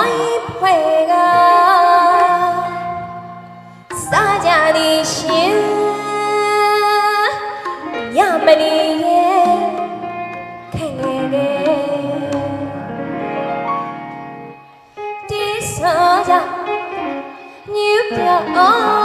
너희 회가 사자니신 야만이의 탱에게 뒤서자 뉴뼈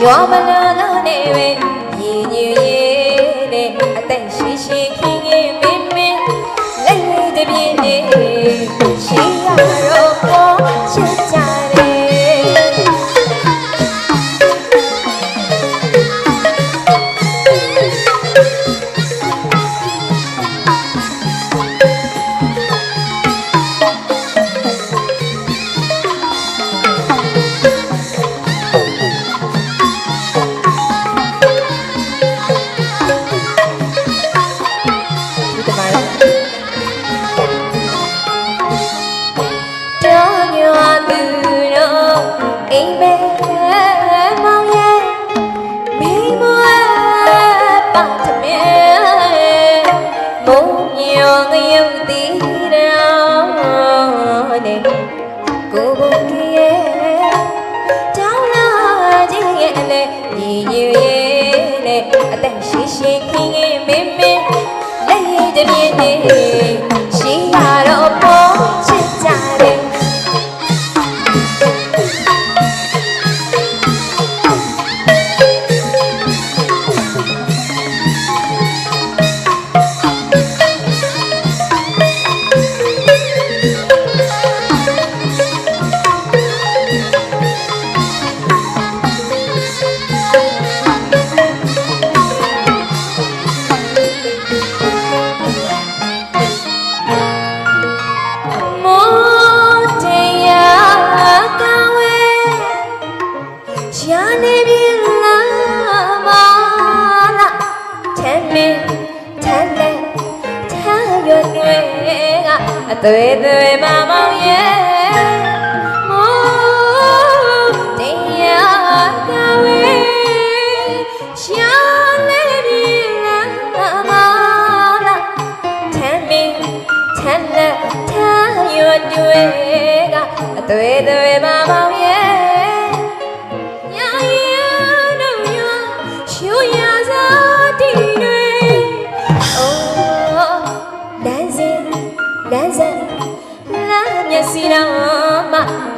శ్యామలాదేవే သွေးသွေးမမောင်ရဲ့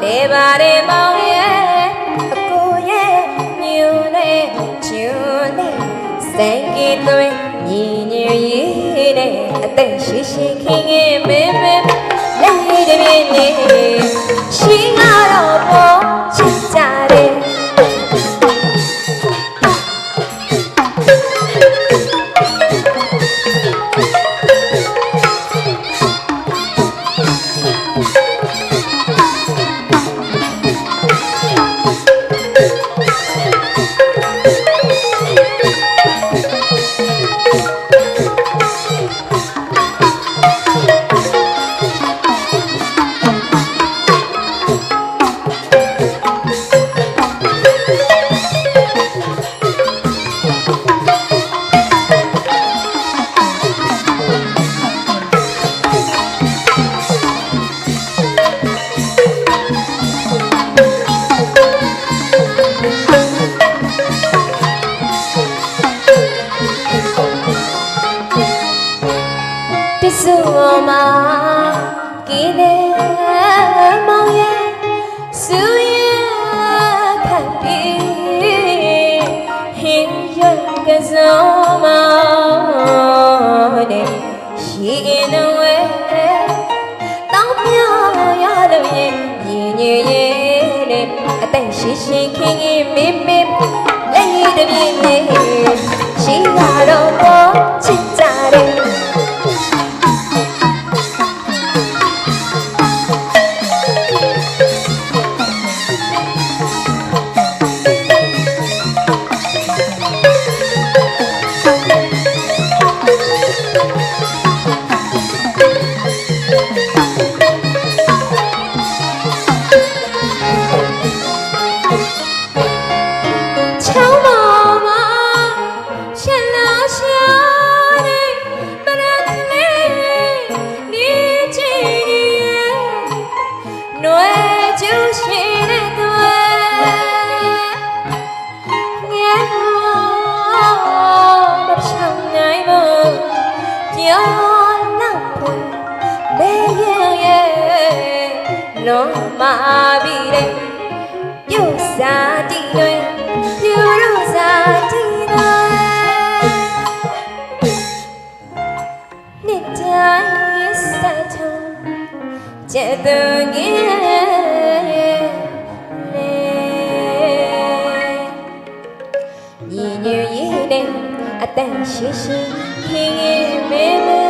လေပါရေမောင်ရဲ့အကိုရဲ့ညူနဲ့ချူနဲ့စံကီသွင်းညီညွရည်နဲ့အသက်ရှိရှိခင်ငယ်မဲမဲလက်ရည်တပြည့်နေ ရှိရှိခင်ခင်မေမေလက်ရည်တပြိုင်နဲ့ ပြီးတဲ့ပြုစာတီတွေပြုလို့စာတီတွေနှစ်တိုင်းဆက်ထုံးကျက်သူငယ်လေညီညွတ်ရေးနဲ့အတန်ရှိရှိခင်ခင်မဲမဲ